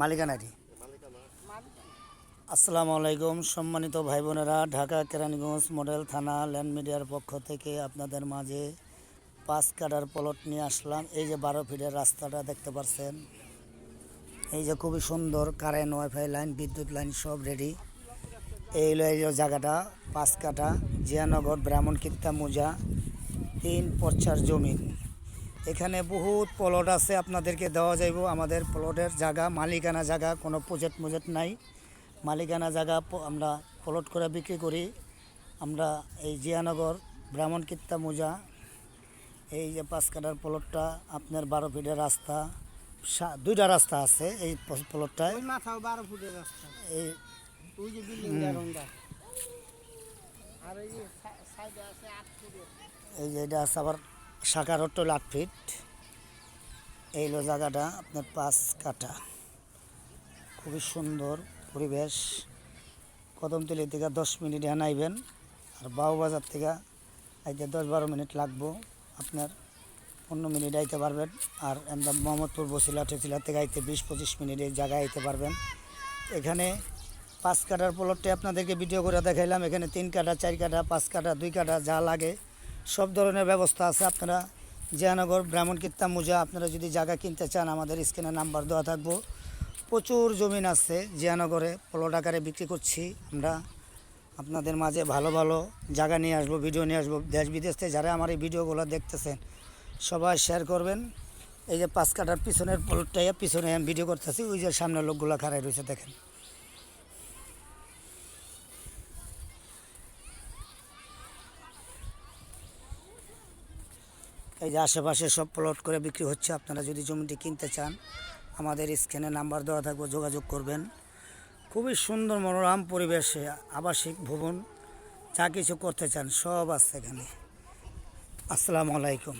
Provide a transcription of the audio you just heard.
মালিকানারি আসসালামু আলাইকুম, সম্মানিত ভাই বোনেরা ঢাকা কেরানীগঞ্জ মডেল থানা ল্যান্ড মিডিয়ার পক্ষ থেকে আপনাদের মাঝে পাঁচ কাটার প্লট নিয়ে আসলাম। এই যে বারো ফিটের রাস্তাটা দেখতে পাচ্ছেন এই যে খুবই সুন্দর কারেন্ট ওয়াইফাই লাইন বিদ্যুৎ লাইন সব রেডি এই হলো জায়গাটা, পাঁচ কাটা, জিয়ানগর ব্রাহ্মণ কীর্তা মোজা, তিন পর্চার জমিন এখানে বহুত প্লট আছে আপনাদেরকে দেওয়া যাইব। আমাদের প্লটের জায়গা মালিকানা জায়গা কোনো প্রজেক্ট মুজেক্ট নাই। মালিকানা জায়গা আমরা প্লট করে বিক্রি করি। আমরা এই জিয়ানগর ব্রাহ্মণ কীর্তা মোজা এই যে পাঁচ কাটার প্লটটা আপনার বারো ফিটের রাস্তা দুইটা রাস্তা আছে এই প্লটটায় বারো ফুটের রাস্তা। এই ওই যে এই যে এটা আছে আবার রোড হলো আট ফিট এই জায়গাটা, আপনার পাঁচ কাটা খুবই সুন্দর পরিবেশ। কদমতলি থেকে দশ মিনিট আনাইবেন আর বাউবাজার থেকে আইতে দশ বারো মিনিট লাগবো। আপনার পনেরো মিনিট আইতে পারবেন, আর একদম মোহাম্মদপুর বসিলা টেসিলা থেকে আইতে বিশ পঁচিশ মিনিট এই জায়গায় আইতে পারবেন। এখানে পাঁচ কাটার প্লটটি আপনাদেরকে ভিডিও করে দেখাইলাম, এখানে তিন কাটা চার কাটা পাঁচ কাটা দুই কাটা যা লাগে। সব ধরনের ব্যবস্থা আছে। আপনারা জয়ানগর ব্রাহ্মণ কীর্তা মোজা, আপনারা যদি জায়গা কিনতে চান, আমাদের স্ক্রিনে নাম্বার দেওয়া থাকব। প্রচুর জমিন আছে জয়ানগরে, প্লট আকারে বিক্রি করছি আমরা। আপনাদের মাঝে ভালো ভালো জায়গা নিয়ে আসব, ভিডিও নিয়ে আসব। দেশ বিদেশ থেকে যারা আমার এই ভিডিওগুলো দেখতেছেন, সবাই শেয়ার করবেন। এই যে পাঁচ কাটার পিছনের প্লটটাই পিছনে আমি ভিডিও করতেছি, ওই যে সামনের লোকগুলো খাড়াই রয়েছে, দেখেন। এই যে আশেপাশে সব প্লট করে বিক্রি হচ্ছে, আপনারা যদি জমিটি কিনতে চান, আমাদের স্ক্রিনে নাম্বার দেওয়া থাকবে, যোগাযোগ করবেন। খুবই সুন্দর মনোরম পরিবেশে আবাসিক ভবন, যা কিছু করতে চান সব আছে এখানে। আসসালামু আলাইকুম।